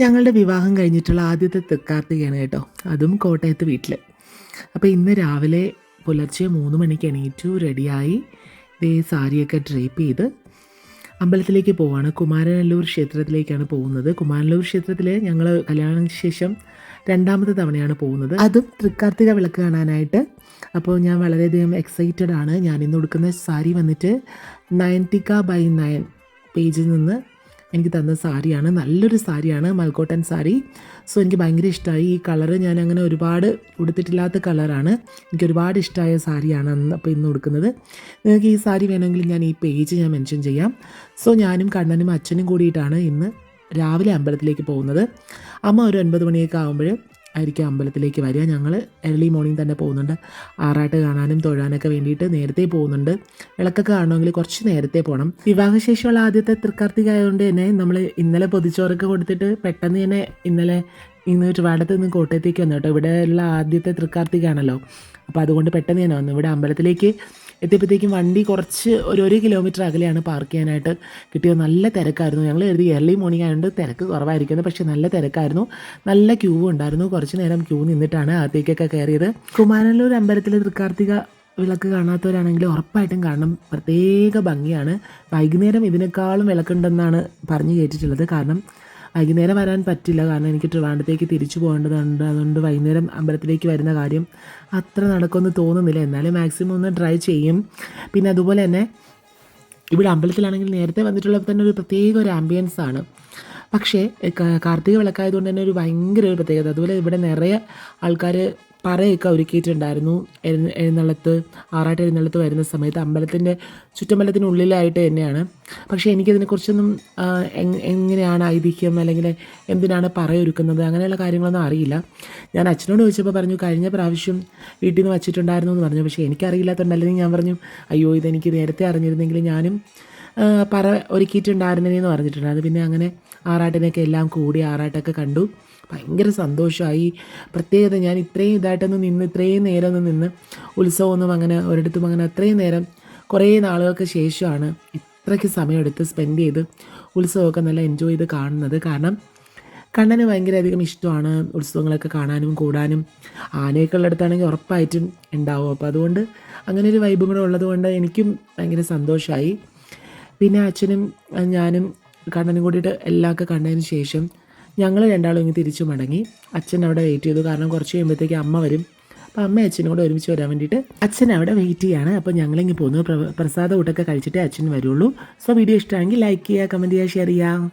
ഞങ്ങളുടെ വിവാഹം കഴിഞ്ഞിട്ടുള്ള ആദ്യത്തെ തൃക്കാർത്തികയാണ് കേട്ടോ. അതും കോട്ടയത്ത് വീട്ടിൽ അപ്പോൾ ഇന്ന് രാവിലെ പുലർച്ചെ മൂന്ന് മണിക്ക് എണീറ്റു റെഡിയായി ദേ സാരിയൊക്കെ ഡ്രേപ്പ് ചെയ്ത് അമ്പലത്തിലേക്ക് പോവാണ്. കുമാരനല്ലൂർ ക്ഷേത്രത്തിലേക്കാണ് പോകുന്നത്. കുമാരനല്ലൂർ ക്ഷേത്രത്തിൽ ഞങ്ങൾ കല്യാണത്തിന് ശേഷം രണ്ടാമത്തെ തവണയാണ് പോകുന്നത്. അതും തൃക്കാർത്തിക വിളക്ക് കാണാനായിട്ട്. അപ്പോൾ ഞാൻ വളരെയധികം എക്സൈറ്റഡ് ആണ്. ഞാൻ ഇന്ന് കൊടുക്കുന്ന സാരി വന്നിട്ട് നയന്റിക്ക ബൈ നയൻ പേജിൽ നിന്ന് എനിക്ക് തന്ന സാരിയാണ് നല്ലൊരു സാരിയാണ് മൽക്കോട്ടൻ സാരി. സോ എനിക്ക് ഭയങ്കര ഇഷ്ടമായി ഈ കളറ് ഞാൻ അങ്ങനെ ഒരുപാട് ഉടുത്തിട്ടില്ലാത്ത കളറാണ്. എനിക്ക് ഒരുപാട് ഇഷ്ടമായ സാരിയാണ് അന്ന് അപ്പോൾ ഇന്ന് ഉടുക്കുന്നത്. നിങ്ങൾക്ക് ഈ സാരി വേണമെങ്കിൽ ഞാൻ ഈ പേജ് ഞാൻ മെൻഷൻ ചെയ്യാം. സോ ഞാനും കണ്ണനും അച്ഛനും കൂടിയിട്ടാണ് ഇന്ന് രാവിലെ അമ്പലത്തിലേക്ക് പോകുന്നത്. അമ്മ ഒരു ഒൻപത് മണിയൊക്കെ ആകുമ്പോൾ ആയിരിക്കും അമ്പലത്തിലേക്ക് വരിക. ഞങ്ങൾ ഏർലി മോർണിംഗ് തന്നെ പോകുന്നുണ്ട്. ആറാട്ട് കാണാനും തൊഴാനൊക്കെ വേണ്ടിയിട്ട് നേരത്തെ പോകുന്നുണ്ട്. വിളക്കൊക്കെ കാണണമെങ്കിൽ കുറച്ച് നേരത്തെ പോകണം വിവാഹശേഷമുള്ള ആദ്യത്തെ തൃക്കാർത്തിക ആയതുകൊണ്ട് തന്നെ നമ്മൾ ഇന്നലെ പൊതിച്ചോറൊക്കെ കൊടുത്തിട്ട് പെട്ടെന്ന് തന്നെ ഇന്നലെ ഇന്ന് ട്രിവാൻഡത്ത് നിന്ന് കോട്ടയത്തേക്ക് വന്നു കേട്ടോ. ഇവിടെയുള്ള ആദ്യത്തെ തൃക്കാർത്തികയാണല്ലോ അപ്പോൾ അതുകൊണ്ട് പെട്ടെന്ന് തന്നെ വന്നു. ഇവിടെ അമ്പലത്തിലേക്ക് എത്തിയപ്പോഴത്തേക്കും വണ്ടി കുറച്ച് ഒരു ഒരു കിലോമീറ്റർ അകലെയാണ് പാർക്ക് ചെയ്യാനായിട്ട് കിട്ടിയത്. നല്ല തിരക്കായിരുന്നു. ഞങ്ങൾ എഴുതി ഏർലി മോർണിംഗ് ആയതുകൊണ്ട് തിരക്ക് കുറവായിരിക്കുന്നത് പക്ഷേ നല്ല തിരക്കായിരുന്നു. നല്ല ക്യൂ ഉണ്ടായിരുന്നു. കുറച്ച് നേരം ക്യൂ നിന്നിട്ടാണ് അകത്തേക്കൊക്കെ കയറിയത്. കുമാരനല്ലൂർ അമ്പലത്തിലെ തൃക്കാർത്തിക വിളക്ക് കാണാത്തവരാണെങ്കിൽ ഉറപ്പായിട്ടും കാണണം. പ്രത്യേക ഭംഗിയാണ്. വൈകുന്നേരം ഇതിനേക്കാളും വിളക്കുണ്ടെന്നാണ് പറഞ്ഞു കേട്ടിട്ടുള്ളത്. കാരണം വൈകുന്നേരം വരാൻ പറ്റില്ല. കാരണം എനിക്ക് ട്രിവാൻഡത്തേക്ക് തിരിച്ചു പോകേണ്ടതുണ്ട്. അതുകൊണ്ട് വൈകുന്നേരം അമ്പലത്തിലേക്ക് വരുന്ന കാര്യം അത്ര നടക്കുമെന്ന് തോന്നുന്നില്ല. എന്നാലും മാക്സിമം ഒന്ന് ട്രൈ ചെയ്യും. പിന്നെ അതുപോലെ തന്നെ ഇവിടെ അമ്പലത്തിലാണെങ്കിൽ നേരത്തെ വന്നിട്ടുള്ളപ്പോൾ തന്നെ ഒരു പ്രത്യേക ഒരു ആംബിയൻസ് ആണ്. പക്ഷേ കാർത്തിക വിളക്കായതുകൊണ്ട് തന്നെ ഒരു ഭയങ്കര ഒരു പ്രത്യേകത. അതുപോലെ ഇവിടെ നിറയെ ആൾക്കാർ പറയൊക്കെ ഒരുക്കിയിട്ടുണ്ടായിരുന്നു എഴുന്ന- എഴുന്നള്ളത്ത് ആറാട്ട് എഴുന്നള്ളത്ത് വരുന്ന സമയത്ത് അമ്പലത്തിന്റെ ചുറ്റമ്പലത്തിനുള്ളിലായിട്ട് തന്നെയാണ്. പക്ഷേ എനിക്കതിനെക്കുറിച്ചൊന്നും എങ്ങനെയാണ് ഐതിഹ്യം അല്ലെങ്കിൽ എന്തിനാണ് പറയൊരുക്കുന്നത് അങ്ങനെയുള്ള കാര്യങ്ങളൊന്നും അറിയില്ല. ഞാൻ അച്ഛനോട് ചോദിച്ചപ്പോൾ പറഞ്ഞു കഴിഞ്ഞ പ്രാവശ്യം വീട്ടിൽ നിന്ന് വച്ചിട്ടുണ്ടായിരുന്നു എന്ന് പറഞ്ഞു. പക്ഷേ എനിക്കറിയില്ലാത്തതുകൊണ്ട് അല്ലെങ്കിൽ ഞാൻ പറഞ്ഞു അയ്യോ ഇതെനിക്ക് നേരത്തെ അറിഞ്ഞിരുന്നെങ്കിൽ ഞാനും പറ പറഞ്ഞിട്ടുണ്ട്. അത് പിന്നെ അങ്ങനെ ആറാട്ടിനൊക്കെ എല്ലാം കൂടി ആറാട്ടൊക്കെ കണ്ടു. ഭയങ്കര സന്തോഷമായി. പ്രത്യേകത ഞാൻ ഇത്രയും ഇതായിട്ടൊന്നും നിന്ന് ഇത്രയും നേരം ഒന്നും നിന്ന് ഉത്സവമൊന്നും അങ്ങനെ ഒരിടത്തും അങ്ങനെ അത്രയും നേരം കുറേ നാളുകൾക്ക് ശേഷമാണ് ഇത്രയ്ക്ക് സമയമെടുത്ത് സ്പെൻഡ് ചെയ്ത് ഉത്സവമൊക്കെ നല്ല എൻജോയ് ചെയ്ത് കാണുന്നത്. കാരണം കണ്ണന് ഭയങ്കരധികം ഇഷ്ടമാണ് ഉത്സവങ്ങളൊക്കെ കാണാനും കൂടാനും. ആനയൊക്കെ ഉള്ളിടത്താണെങ്കിൽ ഉറപ്പായിട്ടും ഉണ്ടാവും. അപ്പോൾ അതുകൊണ്ട് അങ്ങനെ ഒരു വൈബും കൂടെ ഉള്ളതുകൊണ്ട് എനിക്കും ഭയങ്കര സന്തോഷമായി. പിന്നെ അച്ഛനും ഞാനും കണ്ണനും കൂടിയിട്ട് എല്ലാം ഒക്കെ കണ്ടതിന് ശേഷം ഞങ്ങൾ രണ്ടാളും ഇങ്ങ് തിരിച്ചു മടങ്ങി. അച്ഛൻ അവിടെ വെയിറ്റ് ചെയ്തു. കാരണം കുറച്ച് കഴിയുമ്പോഴത്തേക്ക് അമ്മ വരും. അപ്പോൾ അമ്മ അച്ഛനും കൂടെ ഒരുമിച്ച് വരാൻ വേണ്ടിയിട്ട് അച്ഛൻ അവിടെ വെയിറ്റ് ചെയ്യാണ്. അപ്പോൾ ഞങ്ങളിങ്ങ് പോകുന്നു പ്ര- പ്രസാദ ഊട്ടൊക്കെ കഴിച്ചിട്ട് അച്ഛൻ വരുള്ളൂ. സോ വീഡിയോ ഇഷ്ടമാണെങ്കിൽ ലൈക്ക് ചെയ്യുക കമന്റ് ചെയ്യുക ഷെയർ ചെയ്യുക.